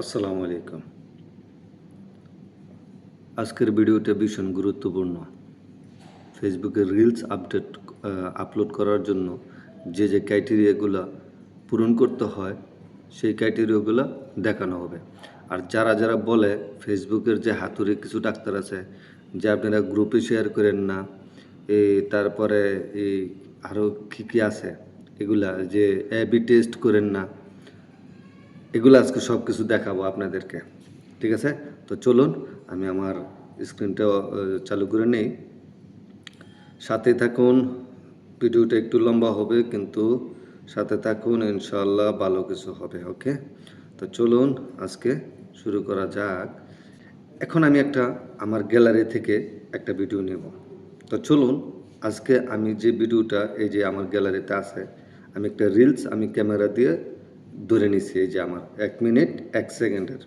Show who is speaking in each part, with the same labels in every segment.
Speaker 1: আসসালামু আলাইকুম। আজকের ভিডিওটা ভীষণ গুরুত্বপূর্ণ। ফেসবুকে রিলস আপডেট আপলোড করার জন্য যে যে ক্রাইটেরিয়াগুলো পূরণ করতে হয়, সেই ক্রাইটেরিয়াগুলো দেখানো হবে। আর যারা যারা বলে ফেসবুকের যে হাতুড়ি কিছু ডাক্তার আছে, যে আপনারা গ্রুপে শেয়ার করেন না এই তারপরে এই আরও কী কী আছে, এগুলা যে এবি টেস্ট করেন না এগুলো আজকে সব কিছু দেখাবো আপনাদেরকে, ঠিক আছে? তো চলুন, আমি আমার স্ক্রিনটা চালু করে নেই। সাথে থাকুন, ভিডিওটা একটু লম্বা হবে, কিন্তু সাথে থাকুন ইনশাল্লাহ ভালো কিছু হবে, ওকে? তো চলুন, আজকে শুরু করা যাক। এখন আমি একটা, আমার গ্যালারি থেকে একটা ভিডিও নেব। তো চলুন, আজকে আমি যে ভিডিওটা, এই যে আমার গ্যালারিতে আছে, আমি একটা রিলস, আমি ক্যামেরা দিয়ে ধরে নিছি এই যে আমার এক মিনিট, এক সেকেন্ডের।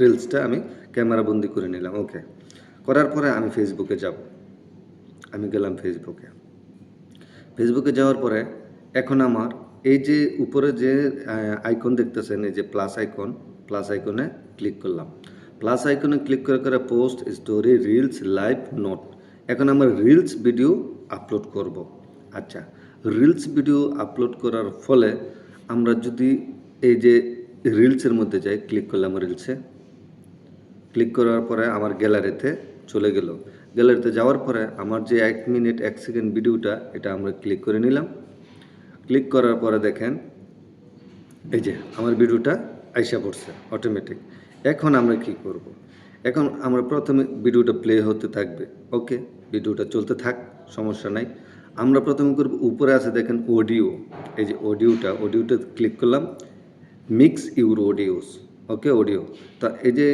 Speaker 1: রিলসটা আমি ক্যামেরা বন্দি করে নিলাম, ওকে। করার পরে আমি ফেসবুকে যাব। আমি গেলাম ফেসবুকে। ফেসবুকে যাওয়ার পরে এখন আমার এই যে উপরে যে আইকন দেখতেছেন, এই যে প্লাস আইকন প্লাস আইকনে ক্লিক করলাম। প্লাস আইকনে ক্লিক করে করে post story reels live note এখন আমার রিলস ভিডিও আপলোড করব। আচ্ছা রিলস ভিডিও আপলোড করার ফলে আমরা যদি এই যে রিলসের মধ্যে যাই ক্লিক করলাম রিলসে ক্লিক করার পরে আমার গ্যালারিতে চলে গেল। গ্যালারিতে যাওয়ার পরে আমার যে এক মিনিট এক সেকেন্ড ভিডিওটা, এটা আমরা ক্লিক করে নিলাম। ক্লিক করার পরে দেখেন, এই যে আমার ভিডিওটা আইসা পড়ছে অটোমেটিক এখন আমরা কি করব। এখন আমরা প্রথমে ভিডিওটা প্লে হতে থাকবে। ওকে ভিডিওটা চলতে থাক, সমস্যা নাই। আমরা প্রথমে করব, উপরে আছে দেখেন অডিও এই যে অডিওটা অডিওটা ক্লিক করলাম mix your audios okay audio তা এই যে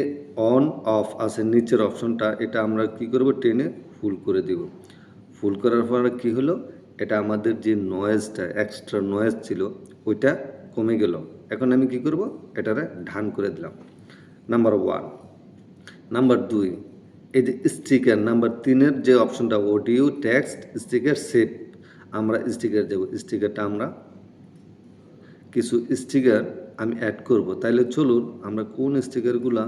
Speaker 1: অন অফ আছে, নিচের অপশনটা এটা আমরা কি করব? টেনে ফুল করে দিব। ফুল করার পরে কি হলো? এটা আমাদের যে নয়েজটা এক্সট্রা নয়েজ ছিল, ওইটা কমে গেল। এখন আমি কি করব? এটারে ঢান করে দিলাম। নাম্বার ওয়ান নাম্বার দুই. এই যে স্টিকার নাম্বার তিনের যে অপশনটা অডিও টেক্সট স্টিকার সেভ আমরা স্টিকার দেবো। স্টিকারটা আমরা কিছু স্টিকার আমি অ্যাড করব। তাইলে চলুন আমরা কোন স্টিকারগুলো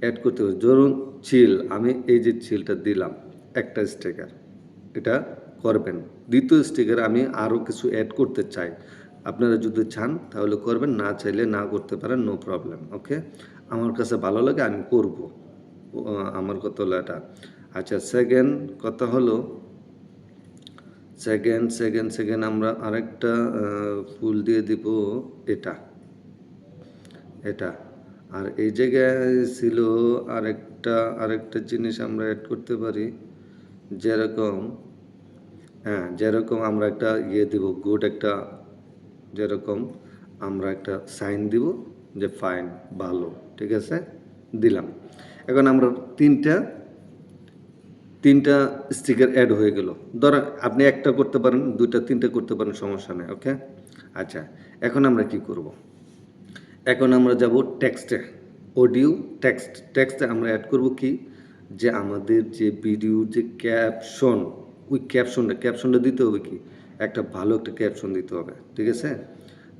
Speaker 1: অ্যাড করতে পারি? ধরুন চিল আমি এই যে চিলটা দিলাম, একটা স্টিকার এটা করবেন। দ্বিতীয় স্টিকার আমি আরও কিছু অ্যাড করতে চাই। আপনারা যদি চান, তাহলে করবেন, না চাইলে না করতে পারেন নো প্রবলেম ওকে আমার কাছে ভালো লাগে, আমি করব আমার হলো এটা। আচ্ছা সেকেন্ড কথা হলো সেকেন্ড সেকেন্ড সেকেন্ড আমরা আরেকটা ফুল দিয়ে দিব এটা। এটা। আর এই জায়গায় ছিল আরেকটা আরেকটা জিনিস আমরা অ্যাড করতে পারি। যেরকম হ্যাঁ যেরকম আমরা একটা ইয়ে দিব গুড একটা, যেরকম আমরা একটা সাইন দিব যে ফাইন ভালো, ঠিক আছে? দিলাম। এখন আমরা তিনটা তিনটা স্টিকার অ্যাড হয়ে গেল। ধরেন আপনি একটা করতে পারেন, দুইটা, তিনটা করতে পারেন, সমস্যা নেই ওকে আচ্ছা এখন আমরা কি করব? এখন আমরা যাব টেক্সটে অডিও টেক্সট টেক্সটে আমরা অ্যাড করব কি? যে আমাদের যে ভিডিও যে ক্যাপশন ওই ক্যাপশনটা ক্যাপশনটা দিতে হবে কি? একটা ভালো একটা ক্যাপশন দিতে হবে, ঠিক আছে?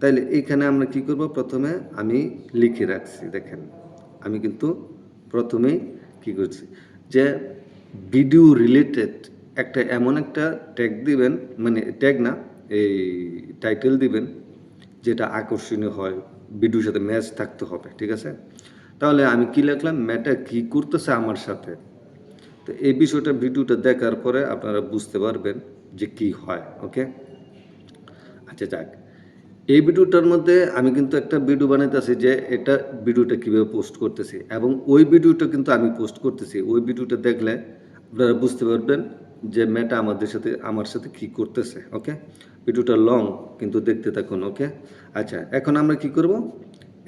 Speaker 1: তাইলে এইখানে আমরা কি করব? প্রথমে আমি লিখে রাখছি, দেখেন। আমি কিন্তু প্রথমেই কি করছি? যে ভিডিও রিলেটেড একটা এমন একটা ট্যাগ দিবেন মানে ট্যাগ না, এই টাইটেল দিবেন, যেটা আকর্ষণীয় হয় ভিডিওর সাথে ম্যাচ থাকতে হবে, ঠিক আছে? তাহলে আমি কি লিখলাম? ম্যাটা কি করতেছে আমার সাথে? তো এই বিষয়টা ভিডিওটা দেখার পরে আপনারা বুঝতে পারবেন যে কি হয় ওকে আচ্ছা যাক। এই ভিডিওটার মধ্যে আমি কিন্তু একটা ভিডিও বানাইতেছি যে এটা ভিডিওটা কীভাবে পোস্ট করতেছি, এবং ওই ভিডিওটা কিন্তু আমি পোস্ট করতেছি। ওই ভিডিওটা দেখলে আপনারা বুঝতে পারবেন যে মেটা আমাদের সাথে, আমার সাথে কি করতেছে ওকে ভিডিওটা লং কিন্তু দেখতে থাকুন ওকে আচ্ছা এখন আমরা কি করব?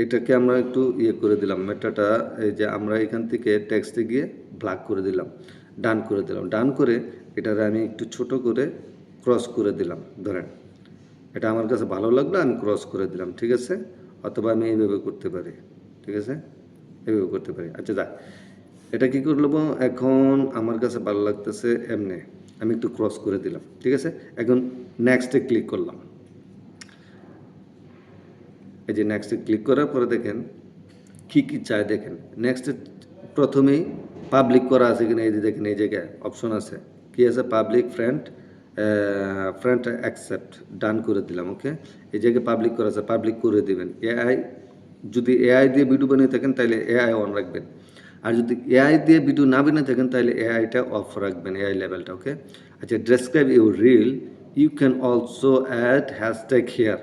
Speaker 1: এটাকে আমরা একটু ইয়ে করে দিলাম মেটাটা এই যে আমরা এখান থেকে টেক্সটে গিয়ে ব্ল্যাক করে দিলাম ডান করে দিলাম। ডান করে এটারে আমি একটু ছোট করে ক্রস করে দিলাম, ধরেন। এটা আমার কাছে ভালো লাগল, আমি ক্রস করে দিলাম, ঠিক আছে? অথবা আমি এইভাবে করতে পারি, ঠিক আছে? এইভাবে করতে পারি। আচ্ছা যাক এটা কি করব এখন আমার কাছে ভালো লাগতেছে এমনি। আমি একটু ক্রস করে দিলাম, ঠিক আছে? এখন নেক্সটে ক্লিক করলাম। এই যে নেক্সটে ক্লিক করার পরে দেখেন, কি কি চায় দেখেন? নেক্সট প্রথমেই পাবলিক করা আছে কিনা? এই যে দেখেন, এই জায়গায় অপশন আছে। কি আছে? Public friend friend accept done করে দিলাম ওকে এই জায়গায় পাবলিক করা আছে পাবলিক করে দিবেন। এআই যদি এআই দিয়ে ভিডিও বানিয়ে থাকেন, তাহলে এআই অন রাখবেন। আর যদি এআই দিয়ে ভিডিও না বানিয়ে থাকেন, তাহলে এআইটা অফ রাখবেন এআই লেভেলটা ওকে আচ্ছা describe your reel you can also add hashtag here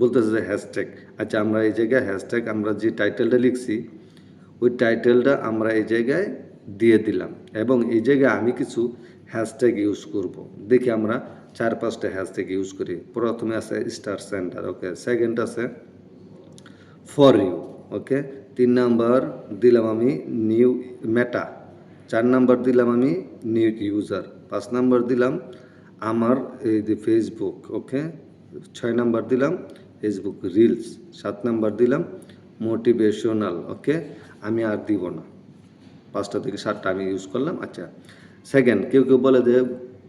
Speaker 1: বলতেছে যে হ্যাশট্যাগ আচ্ছা আমরা এই জায়গায় হ্যাশট্যাগ আমরা যে টাইটেলটা লিখছি, ওই টাইটেলটা আমরা এই জায়গায় দিয়ে দিলাম। এবং এই জায়গায় আমি কিছু হ্যাশট্যাগ ইউজ করব। দেখি আমরা চার, পাঁচটা হ্যাশট্যাগ ইউজ করি। প্রথমে আছে স্টার সেন্টার ওকে সেকেন্ড আছে ফর ইউ ওকে তিন নাম্বার দিলাম আমি নিউ মেটা চার নাম্বার দিলাম আমি নিউ ইউজার। পাঁচ নাম্বার দিলাম আমার এই যে ফেসবুক ওকে ছয় নাম্বার দিলাম ফেসবুক রিলস সাত নাম্বার দিলাম মোটিভেশনাল ওকে আমি আর দিব না। পাঁচটা থেকে সাতটা আমি ইউজ করলাম আচ্ছা। সেকেন্ড কেউ কেউ বলে যে,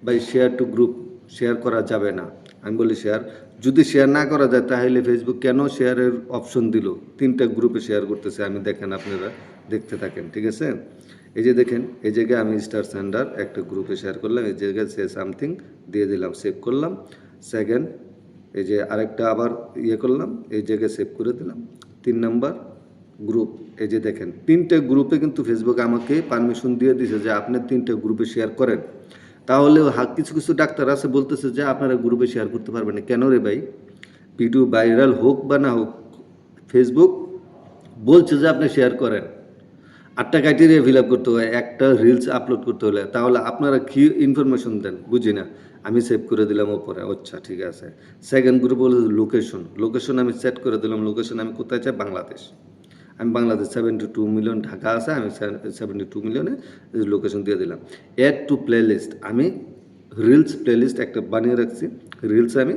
Speaker 1: ভাই শেয়ার টু গ্রুপ শেয়ার করা যাবে না। আমি বলি শেয়ার যদি শেয়ার না করা যায়, তাহলে ফেসবুক কেন শেয়ারের অপশন দিল? তিনটা গ্রুপে শেয়ার করতেছে, আমি দেখেন আপনারা দেখতে থাকেন, ঠিক আছে? এই যে দেখেন, এই জায়গায় আমি স্টার স্যান্ডার একটা গ্রুপে শেয়ার করলাম, এই জায়গায় সে সামথিং দিয়ে দিলাম সেভ করলাম। সেকেন্ড এই যে আরেকটা আবার ইয়ে করলাম, এই জায়গায় সেভ করে দিলাম। তিন নাম্বার গ্রুপ এই যে দেখেন, তিনটে গ্রুপে কিন্তু ফেসবুক আমাকে পারমিশন দিয়ে দিয়েছে যে আপনি তিনটে গ্রুপে শেয়ার করেন। তাহলে কিছু কিছু ডাক্তার আছে বলতেছে যে আপনারা গ্রুপে শেয়ার করতে পারবেন না। কেন রে ভাই? ভিডিও ভাইরাল হোক বা না হোক ফেসবুক বলছে যে আপনি শেয়ার করেন। আটটা ক্রাইটেরিয়া ফিল আপ করতে হয়, একটা রিলস আপলোড করতে হলে। তাহলে আপনারা কি ইনফরমেশন দেন? বুঝি না। আমি সেভ করে দিলাম ওপরে। আচ্ছা ঠিক আছে। সেকেন্ড গ্রুপ হলো লোকেশন লোকেশন আমি সেট করে দিলাম। লোকেশন আমি কোথায় চাই? বাংলাদেশ। আমি Bangladesh seventy two million Dhaka আছে, আমি সেভেন্টি টু মিলিয়নে লোকেশন দিয়ে দিলাম। অ্যাড টু প্লে লিস্ট আমি রিলস প্লে লিস্ট একটা বানিয়ে রাখছি। রিলস আমি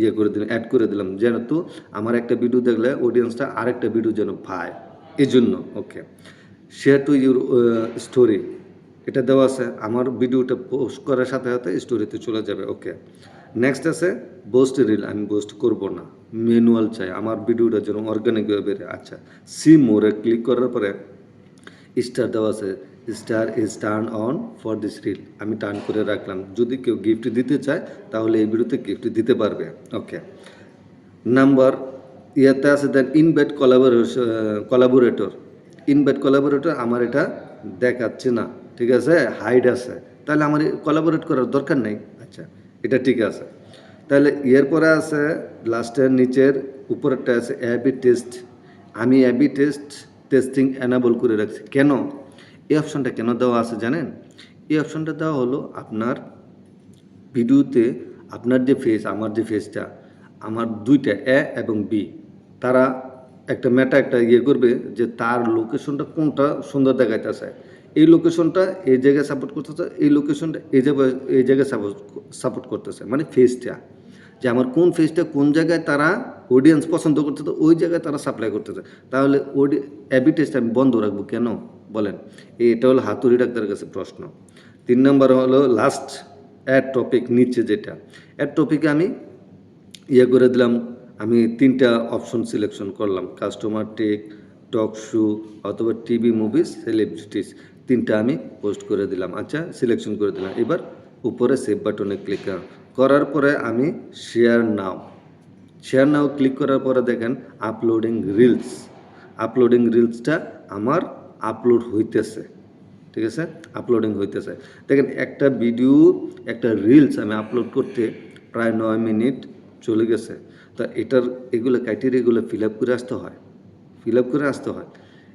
Speaker 1: ইয়ে করে দিলাম অ্যাড করে দিলাম, যেন তো আমার একটা ভিডিও দেখলে অডিয়েন্সটা আরেকটা ভিডিও যেন পায়। এই জন্য okay share to your story এটা দেওয়া আছে। আমার ভিডিওটা পোস্ট করার সাথে সাথে স্টোরিতে চলে যাবে ওকে নেক্সট আছে বোস্ট রিল আমি বোস্ট করব না। ম্যানুয়াল চাই। আমার ভিডিওটা যেন অর্গানিক বেড়ে আচ্ছা সি মোরে ক্লিক করার পরে স্টার দেওয়া আছে। Star is turn on for this reel আমি টার্ন করে রাখলাম। যদি কেউ গিফট দিতে চায়, তাহলে এই ভিডিওতে গিফট দিতে পারবে। ওকে নাম্বার ইয়াতে আছে then invite collaboration collaborator invite collaborator আমার এটা দেখাচ্ছে না। ঠিক আছে? হাইড আছে। তাহলে আমার কলাবোরেট করার দরকার নেই। আচ্ছা এটা ঠিক আছে। তাহলে এরপরে আছে লাস্টের নিচের, উপরেরটা আছে অ্যাবি টেস্ট আমি A B test testing enable করে রাখছি। কেন? এই অপশনটা কেন দেওয়া আছে জানেন? এই অপশনটা দেওয়া হলো আপনার ভিডিওতে আপনার যে ফেস আমার যে ফেসটা আমার দুইটা এ এবং বি তারা একটা ম্যাটা একটা ইয়ে করবে যে তার লোকেশনটা কোনটা সুন্দর দেখাইতেছে। এই লোকেশনটা এই জায়গায় সাপোর্ট করতেছে, এই লোকেশনটা এই জায়গায় এই জায়গায় সাপোর্ট সাপোর্ট করতেছে মানে ফেসটা যে আমার কোন ফেসটা কোন জায়গায় তারা অডিয়েন্স পছন্দ করতেছে ওই জায়গায় তারা সাপ্লাই করতেছে। তাহলে ওডি অ্যাবি টেস্ট আমি বন্ধ রাখব কেন? বলেন। এটা হলো হাতুড়ি ডাক্তারের কাছে প্রশ্ন। তিন নম্বর হলো লাস্ট অ্যাড টপিক নিচে যেটা। অ্যাড টপিকে আমি ইয়ে করে দিলাম, আমি তিনটা অপশন সিলেকশন করলাম। কাস্টমার টেক টক শো অথবা টিভি মুভিজ সেলিব্রিটিস তিনটা আমি পোস্ট করে দিলাম। আচ্ছা সিলেকশন করে দিলাম। এবার উপরে সেভ বাটনে ক্লিক করার পরে আমি share now share now click করার পরে দেখেন আপলোডিং রিলস আপলোডিং রিলসটা আমার আপলোড হইতেছে। ঠিক আছে? আপলোডিং হইতেছে। দেখেন একটা ভিডিও একটা রিলস আমি আপলোড করতে প্রায় নয় মিনিট চলে গেছে। তা এটার এগুলো ক্রাইটেরিয়াগুলো ফিল আপ করে আসতে হয়। ফিল আপ করে আসতে হয়।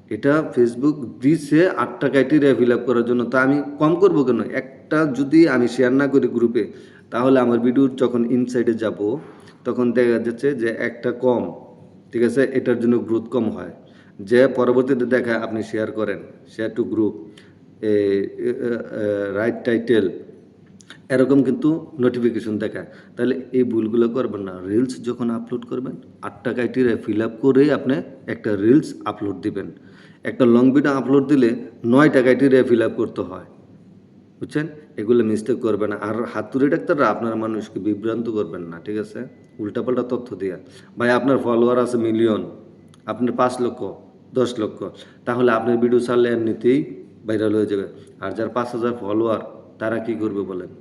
Speaker 1: এটা ফেসবুক দিছে আটটা ক্রাইটেরিয়া ফিল আপ করার জন্য। তা আমি কম করব কেন? একটা যদি আমি শেয়ার না করি গ্রুপে তাহলে আমার ভিডিও যখন ইনসাইডে যাব, তখন দেখা যাচ্ছে যে একটা কম, ঠিক আছে? এটার জন্য গ্রোথ কম হয়। যে পরবর্তীতে দেখা আপনি শেয়ার করেন share to group right title এরকম কিন্তু নোটিফিকেশন দেখায় তাহলে এই ভুলগুলো করবেন না। রিলস যখন আপলোড করবেন আটটা ক্রাইটেরিয়া ফিল আপ করেই আপনি একটা রিলস আপলোড দিবেন। একটা লং ভিডিও আপলোড দিলে নয়টা ক্রাইটেরিয়া ফিল আপ করতে হয়। বুঝছেন? এগুলো মিস্টেক করবেন আর হাতুড়ি ডাক্তাররা আপনার মানুষকে বিভ্রান্ত করবেন না, ঠিক আছে? উল্টাপাল্টা তথ্য দিয়ে। ভাই, আপনার ফলোয়ার আছে মিলিয়ন আপনার পাঁচ লক্ষ, দশ লক্ষ, তাহলে আপনার ভিডিও ছাড়লে এমনিতেই ভাইরাল হয়ে যাবে। আর যার পাঁচ হাজার ফলোয়ার তারা কি করবে বলেন?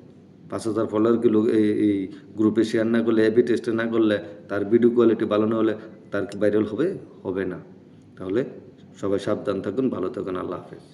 Speaker 1: পাঁচ হাজার ফলোয়ার কি লোক এই এই গ্রুপে শেয়ার না করলে এবি টেস্টে না করলে, তার ভিডিও কোয়ালিটি ভালো না হলে তার ভাইরাল হবে? হবে না। তাহলে সবাই সাবধান থাকুন, ভালো থাকুন, আল্লাহ হাফেজ।